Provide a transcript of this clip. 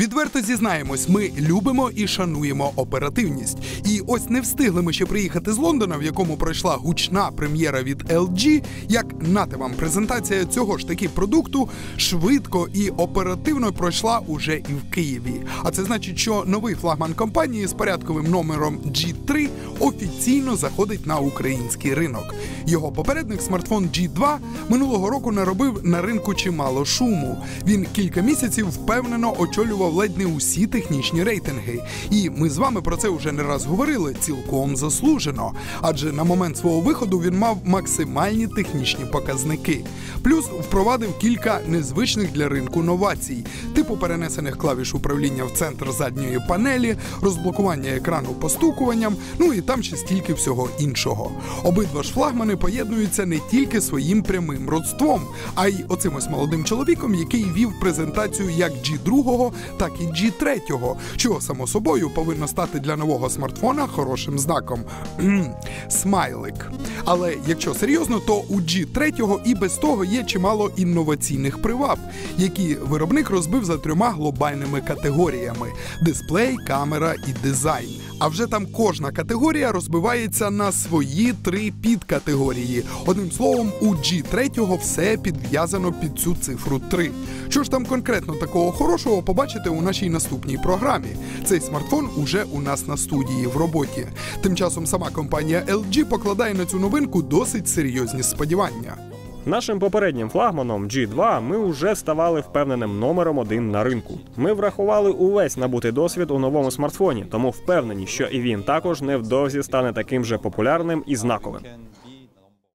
Відверто зізнаємось, ми любимо і шануємо оперативність. І ось не встигли ми ще приїхати з Лондона, в якому пройшла гучна прем'єра від LG, як нате вам презентація цього ж таки продукту швидко і оперативно пройшла уже і в Києві. А це значить, що новий флагман компанії з порядковим номером G3 офіційно заходить на український ринок. Його попередник смартфон G2 минулого року наробив на ринку чимало шуму. Він кілька місяців впевнено очолював ледь не усі технічні рейтинги. І ми з вами про це вже не раз говорили цілком заслужено. Адже на момент свого виходу він мав максимальні технічні показники. Плюс впровадив кілька незвичних для ринку новацій, типу перенесених клавіш управління в центр задньої панелі, розблокування екрану постукуванням, ну і там ще стільки всього іншого. Обидва ж флагмани поєднуються не тільки своїм прямим родством, а й оцим ось молодим чоловіком, який вів презентацію як G2, так і G3, що само собою повинно стати для нового смартфона хорошим знаком. Смайлик. Але якщо серйозно, то у G3 і без того є чимало інноваційних приваб, які виробник розбив за трьома глобальними категоріями: дисплей, камера і дизайн. А вже там кожна категорія розбивається на свої три підкатегорії. Одним словом, у G3 все підв'язано під цю цифру 3. Що ж там конкретно такого хорошого побачите у нашій наступній програмі. Цей смартфон уже у нас на студії в роботі. Тим часом сама компанія LG покладає на цю новинку досить серйозні сподівання. Нашим попереднім флагманом G2 ми вже ставали впевненим номером один на ринку. Ми врахували увесь набутий досвід у новому смартфоні, тому впевнені, що і він також невдовзі стане таким же популярним і знаковим.